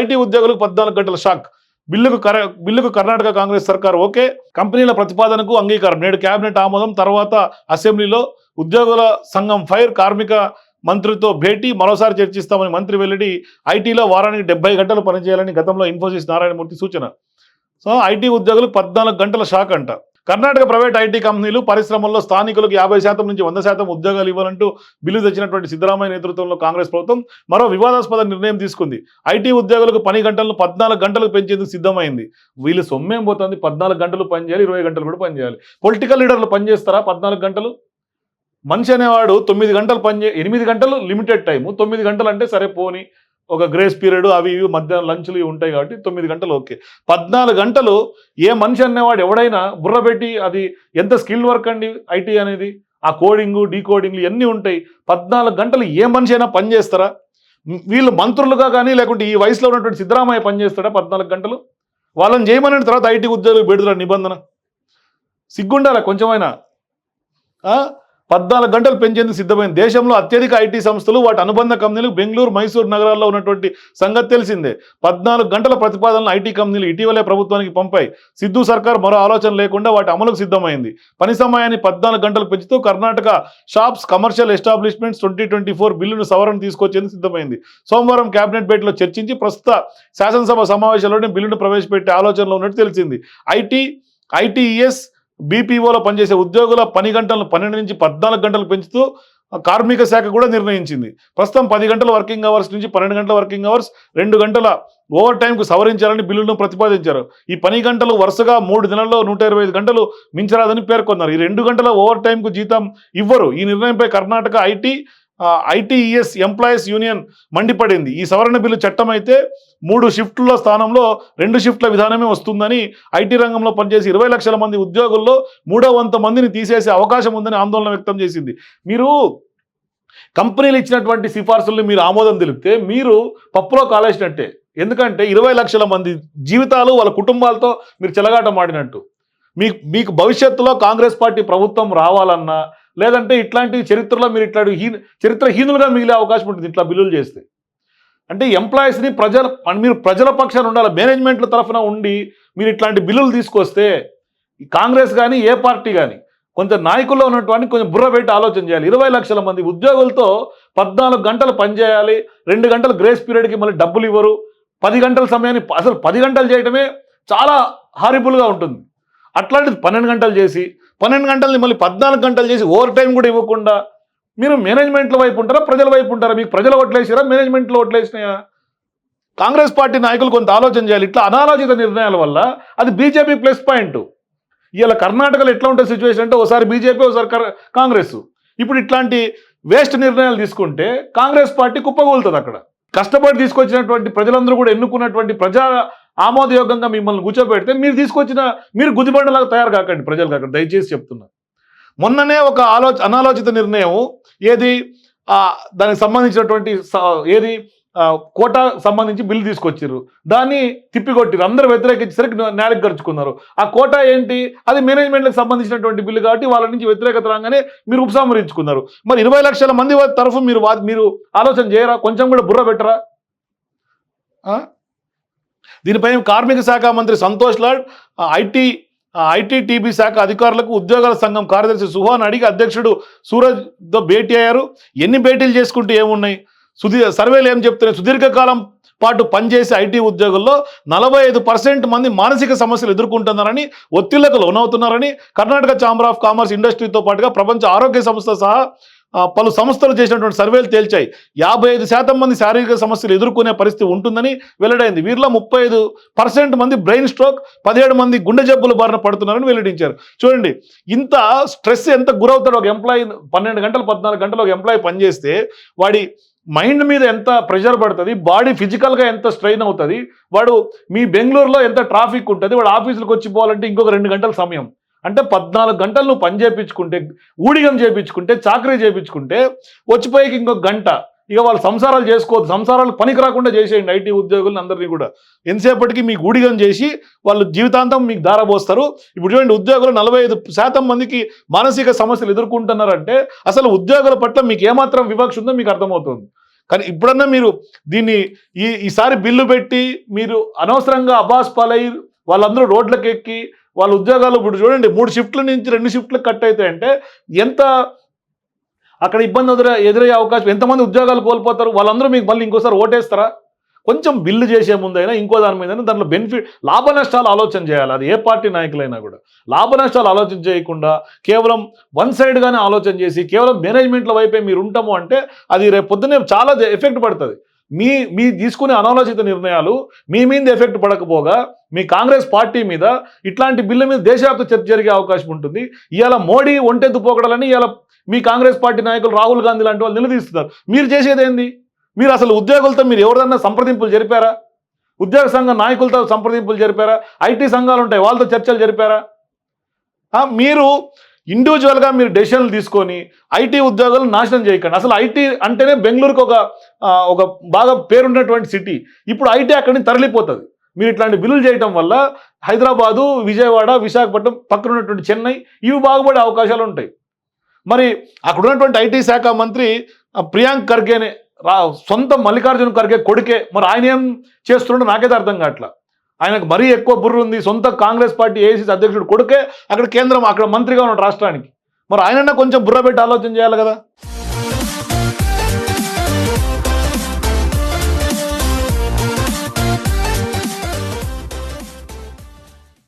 IT ఉద్యోగులకు పద్నాలుగు గంటల షాక్. బిల్లుకు కర బిల్లుకు కర్ణాటక కాంగ్రెస్ సర్కార్ ఓకే. కంపెనీల ప్రతిపాదనకు అంగీకారం. నేడు కేబినెట్ ఆమోదం తర్వాత అసెంబ్లీలో ఉద్యోగుల సంఘం ఫైర్ కార్మిక మంత్రితో భేటీ మరోసారి చర్చిస్తామని మంత్రి వెల్లడి ఐటీలో వారానికి డెబ్బై గంటలు పనిచేయాలని గతంలో ఇన్ఫోసిస్ నారాయణమూర్తి సూచన. సో ఐటీ ఉద్యోగులు పద్నాలుగు గంటల షాక్ అంట. కర్ణాటక ప్రైవేట్ ఐటీ కంపెనీలు పరిశ్రమల్లో స్థానికులకు యాభై శాతం నుంచి వంద శాతం ఉద్యోగాలు ఇవ్వాలంటూ బిల్లు తెచ్చినటువంటి సిద్ధరామయ్య నేతృత్వంలో కాంగ్రెస్ ప్రభుత్వం మరో వివాదాస్పద నిర్ణయం తీసుకుంది. ఐటీ ఉద్యోగులకు పని గంటలను పద్నాలుగు గంటలకు పెంచేందుకు సిద్ధమైంది. వీళ్ళు సొమ్మేం పోతుంది? పద్నాలుగు గంటలు పనిచేయాలి ఇరవై గంటలు కూడా పనిచేయాలి పొలిటికల్ లీడర్లు పనిచేస్తారా పద్నాలుగు గంటలు? మనిషి అనేవాడు తొమ్మిది గంటలు పనిచే ఎనిమిది గంటలు లిమిటెడ్ టైము. తొమ్మిది గంటలు అంటే సరే పోని. ఒక గ్రేస్ పీరియడ్ అవి ఇవి మధ్యాహ్నం లంచ్లు ఇవి ఉంటాయి కాబట్టి తొమ్మిది గంటలు ఓకే పద్నాలుగు గంటలు ఏ మనిషి అనేవాడు ఎవడైనా బుర్ర పెట్టి అది ఎంత స్కిల్ వర్క్ అండి ఐటీ అనేది? ఆ కోడింగు డీకోడింగ్లు ఇవన్నీ ఉంటాయి. పద్నాలుగు గంటలు ఏ మనిషి అయినా పని చేస్తారా? వీళ్ళు మంత్రులుగా కానీ లేకుంటే ఈ వయసులో ఉన్నటువంటి సిద్ధరామయ్య పనిచేస్తాడా పద్నాలుగు గంటలు? వాళ్ళని చేయమని తర్వాత ఐటీ ఉద్యోగులు పెడుతున్నారు నిబంధన. సిగ్గుండాలా కొంచెమైనా? పద్నాలుగు గంటలు పెంచేందుకు సిద్ధమైంది. దేశంలో అత్యధిక ఐటీ సంస్థలు వాటి అనుబంధ కంపెనీలు బెంగళూరు మైసూరు నగరాల్లో ఉన్నటువంటి సంగతి తెలిసిందే. పద్నాలుగు గంటల ప్రతిపాదనలు ఐటీ కంపెనీలు ఇటీవలే ప్రభుత్వానికి పంపాయి. సిద్ధు సర్కార్ మరో ఆలోచన లేకుండా వాటి అమలుకు సిద్ధమైంది. పని సమయాన్ని పద్నాలుగు గంటలు పెంచుతూ Karnataka shops commercial establishments twenty twenty four బిల్లును సవరణ తీసుకొచ్చేందుకు సిద్ధమైంది. సోమవారం కేబినెట్ భేటీలో చర్చించి ప్రస్తుత శాసనసభ సమావేశంలోనే బిల్లును ప్రవేశపెట్టే ఆలోచనలో ఉన్నట్టు తెలిసింది. ఐటీ ఐటీఎస్ బీపీఓలో పనిచేసే ఉద్యోగుల పని గంటలను పన్నెండు నుంచి పద్నాలుగు గంటలు పెంచుతూ కార్మిక శాఖ కూడా నిర్ణయించింది. ప్రస్తుతం పది గంటల వర్కింగ్ అవర్స్ నుంచి పన్నెండు గంటల వర్కింగ్ అవర్స్ రెండు గంటల ఓవర్ టైంకు సవరించాలని బిల్లును ప్రతిపాదించారు. ఈ పని గంటలు వరుసగా మూడు దినాల్లో నూట ఇరవై ఐదు గంటలు మించరాదని పేర్కొన్నారు. ఈ రెండు గంటల ఓవర్ టైంకు జీతం ఇవ్వరు. ఈ నిర్ణయంపై Karnataka IT ITES employees union మండిపడింది. ఈ సవరణ బిల్లు చట్టం అయితే మూడు షిఫ్ట్ల స్థానంలో రెండు షిఫ్ట్ల విధానమే వస్తుందని ఐటీ రంగంలో పనిచేసి ఇరవై లక్షల మంది ఉద్యోగుల్లో మూడో వంత మందిని తీసేసే అవకాశం ఉందని ఆందోళన వ్యక్తం చేసింది. మీరు కంపెనీలు ఇచ్చినటువంటి సిఫార్సుల్ని మీరు ఆమోదం తెలిపితే మీరు పప్పులో కాలేసినట్టే. ఎందుకంటే ఇరవై లక్షల మంది జీవితాలు వాళ్ళ కుటుంబాలతో మీరు చెలగాట మాడినట్టు మీకు మీకు భవిష్యత్తులో కాంగ్రెస్ పార్టీ ప్రభుత్వం రావాలన్నా లేదంటే ఇట్లాంటి చరిత్రలో మీరు ఇట్లాంటి హీన చరిత్రహీనులుగా మిగిలే అవకాశం ఉంటుంది ఇట్లా బిల్లులు చేస్తే. అంటే ఎంప్లాయీస్ని ప్రజల మీరు ప్రజల పక్షాన ఉండాలి మేనేజ్మెంట్ల తరఫున ఉండి మీరు ఇట్లాంటి బిల్లులు తీసుకొస్తే కాంగ్రెస్ కానీ ఏ పార్టీ కానీ కొంచెం నాయకుల్లో ఉన్నటువంటి కొంచెం బుర్ర పెట్టి ఆలోచన చేయాలి. ఇరవై లక్షల మంది ఉద్యోగులతో పద్నాలుగు గంటలు పనిచేయాలి రెండు గంటలు గ్రేస్ పీరియడ్కి మళ్ళీ డబ్బులు ఇవ్వరు పది గంటల సమయాన్ని అసలు పది గంటలు చేయడమే చాలా హారిబుల్గా ఉంటుంది. అట్లాంటిది పన్నెండు గంటలు చేసి పన్నెండు గంటలని మళ్ళీ పద్నాలుగు గంటలు చేసి ఓవర్ టైం కూడా ఇవ్వకుండా మీరు మేనేజ్మెంట్ల వైపు ఉంటారా? ప్రజల వైపు ఉంటారా? మీకు ప్రజలు ఓట్లేసారా మేనేజ్మెంట్లో ఓట్లేసినాయా కాంగ్రెస్ పార్టీ నాయకులు కొంత ఆలోచన చేయాలి. ఇట్లా అనాలోచిత నిర్ణయాల వల్ల అది బీజేపీ ప్లస్ పాయింట్. ఇవాళ కర్ణాటకలో ఎట్లా ఉంటుంది సిచ్యువేషన్ అంటే ఒకసారి బీజేపీ ఒకసారి కాంగ్రెస్. ఇప్పుడు ఇట్లాంటి వేస్ట్ నిర్ణయాలు తీసుకుంటే కాంగ్రెస్ పార్టీ కుప్పగోలుతుంది అక్కడ. కష్టపడి తీసుకొచ్చినటువంటి ప్రజలందరూ కూడా ఎన్నుకున్నటువంటి ప్రజా ఆమోదయోగంగా మిమ్మల్ని కూర్చోబెడితే మీరు తీసుకొచ్చిన మీరు గుదిబండలాగా తయారు కాకండి ప్రజలు కాకండి దయచేసి చెప్తున్నా. మొన్ననే ఒక ఆలో అనాలోచిత నిర్ణయం ఏది? దానికి సంబంధించినటువంటి ఏది? కోటా సంబంధించి బిల్లు తీసుకొచ్చారు దాన్ని తిప్పికొట్టారు అందరూ వ్యతిరేకించేసరికి నేలకు గడుచుకున్నారు. ఆ కోటా ఏంటి? అది మేనేజ్మెంట్కి సంబంధించినటువంటి బిల్లు కాబట్టి వాళ్ళ నుంచి వ్యతిరేకత రాగానే మీరు ఉపసంహరించుకున్నారు. మరి ఇరవై లక్షల మంది తరఫు మీరు మీరు ఆలోచన చేయరా? కొంచెం కూడా బుర్ర పెట్టరా? దీనిపై కార్మిక శాఖ మంత్రి సంతోష్ లాడ్ ఐటీ ఐటీటీబీ శాఖ అధికారులకు ఉద్యోగాల సంఘం కార్యదర్శి సుహాన్ అడిగి అధ్యక్షుడు సూరజ్తో భేటీ అయ్యారు. ఎన్ని భేటీలు చేసుకుంటూ ఏమున్నాయి? సుదీ సర్వేలు ఏం చెప్తున్నాయి? సుదీర్ఘకాలం పాటు పనిచేసే ఐటీ ఉద్యోగుల్లో నలభై ఐదు పర్సెంట్ మంది మానసిక సమస్యలు ఎదుర్కొంటున్నారని ఒత్తిళ్ళకు లోనవుతున్నారని కర్ణాటక ఛాంబర్ ఆఫ్ కామర్స్ ఇండస్ట్రీతో పాటుగా ప్రపంచ ఆరోగ్య సంస్థ సహా పలు సంస్థలు చేసినటువంటి సర్వేలు తేల్చాయి. యాభై ఐదు శాతం మంది శారీరక సమస్యలు ఎదుర్కొనే పరిస్థితి ఉంటుందని వెల్లడైంది. వీరిలో ముప్పై ఐదు పర్సెంట్ మంది బ్రెయిన్ స్ట్రోక్ పదిహేడు మంది గుండె జబ్బుల బారిన పడుతున్నారని వెల్లడించారు. చూడండి ఇంత స్ట్రెస్ ఎంత గురవుతాడు ఒక ఎంప్లాయీ పన్నెండు గంటలు పద్నాలుగు గంటలు ఒక ఎంప్లాయీ పనిచేస్తే వాడి మైండ్ మీద ఎంత ప్రెషర్ పడుతుంది బాడీ ఫిజికల్గా ఎంత స్ట్రెయిన్ అవుతుంది వాడు మీ బెంగళూరులో ఎంత ట్రాఫిక్ ఉంటుంది వాడు ఆఫీసులకు వచ్చి పోవాలంటే ఇంకొక రెండు గంటల సమయం. అంటే పద్నాలుగు గంటలు నువ్వు పని చేయించుకుంటే ఊడిగం చేయించుకుంటే చాకరీ చేయించుకుంటే వచ్చిపోయేకి ఇంకొక గంట. ఇక వాళ్ళు సంసారాలు చేసుకోవద్దు. సంసారాలు పనికి రాకుండా చేసేయండి ఐటీ ఉద్యోగులను అందరినీ కూడా. ఎంతసేపటికి మీకు ఊడిగం చేసి వాళ్ళు జీవితాంతం మీకు దారబోస్తారు. ఇప్పుడు చూడండి ఉద్యోగులు నలభై ఐదు శాతం మందికి మానసిక సమస్యలు ఎదుర్కొంటున్నారంటే అసలు ఉద్యోగుల పట్ల మీకు ఏమాత్రం వివక్ష ఉందో మీకు అర్థమవుతుంది. కానీ ఇప్పుడన్నా మీరు దీన్ని ఈ ఈసారి బిల్లు పెట్టి మీరు అనవసరంగా అబాస్ పాలై వాళ్ళందరూ రోడ్లకు ఎక్కి వాళ్ళ ఉద్యోగాలు ఇప్పుడు చూడండి మూడు షిఫ్ట్ల నుంచి రెండు షిఫ్ట్లు కట్ అవుతాయంటే ఎంత అక్కడ ఇబ్బంది ఎదుర ఎదురయ్యే అవకాశం ఎంతమంది ఉద్యోగాలు కోల్పోతారు వాళ్ళందరూ మీకు మళ్ళీ ఇంకోసారి ఓటేస్తారా? కొంచెం బిల్లు చేసే ముందైనా ఇంకో దాని మీద దాంట్లో బెనిఫిట్ లాభ నష్టాలు ఆలోచన చేయాలి. అది ఏ పార్టీ నాయకులైనా కూడా. లాభ నష్టాలు ఆలోచన చేయకుండా కేవలం వన్ సైడ్గానే ఆలోచన చేసి కేవలం మేనేజ్మెంట్ల వైపే మీరు ఉంటాము అంటే అది రేపు పొద్దున్నే చాలా ఎఫెక్ట్ పడుతుంది. మీ మీ తీసుకునే అనాలోచిత నిర్ణయాలు మీ మీద ఎఫెక్ట్ పడకపోగా మీ కాంగ్రెస్ పార్టీ మీద ఇట్లాంటి బిల్లు మీద దేశవ్యాప్త చర్చ జరిగే అవకాశం ఉంటుంది. ఇవాళ మోడీ ఒంటెత్తు పోకడాలని ఇవాళ మీ కాంగ్రెస్ పార్టీ నాయకులు రాహుల్ గాంధీ లాంటి వాళ్ళు నిలదీస్తున్నారు. మీరు చేసేదేంది మీరు అసలు ఉద్యోగులతో మీరు ఎవరిదన్నా సంప్రదింపులు జరిపారా? ఉద్యోగ సంఘ నాయకులతో సంప్రదింపులు జరిపారా? ఐటీ సంఘాలు ఉంటాయి వాళ్ళతో చర్చలు జరిపారా? మీరు ఇండివిజువల్గా మీరు డెసిషన్లు తీసుకొని ఐటీ ఉద్యోగాలు నాశనం చేయకండి. అసలు ఐటీ అంటేనే బెంగళూరుకు ఒక ఒక బాగా పేరున్నటువంటి సిటీ ఇప్పుడు ఐటీ అక్కడి నుంచి తరలిపోతుంది. మీరు ఇట్లాంటి బిల్లులు చేయటం వల్ల హైదరాబాదు విజయవాడ విశాఖపట్నం పక్కన ఉన్నటువంటి చెన్నై ఇవి బాగుపడే అవకాశాలు ఉంటాయి. మరి అక్కడ ఉన్నటువంటి ఐటీ శాఖ మంత్రి ప్రియాంక్ ఖర్గేనే రా సొంత మల్లికార్జున ఖర్గే కొడుకే. మరి ఆయన ఏం చేస్తున్నాడో నాకైతే అర్థం కావట్లా. ఆయనకు మరీ ఎక్కువ బుర్ర ఉంది. సొంత కాంగ్రెస్ పార్టీ ఏసీసీ అధ్యక్షుడు కొడుకే అక్కడ కేంద్రం అక్కడ మంత్రిగా ఉన్నాడు రాష్ట్రానికి. మరి ఆయనన్నా కొంచెం బుర్ర పెట్టి ఆలోచన చేయాలి కదా?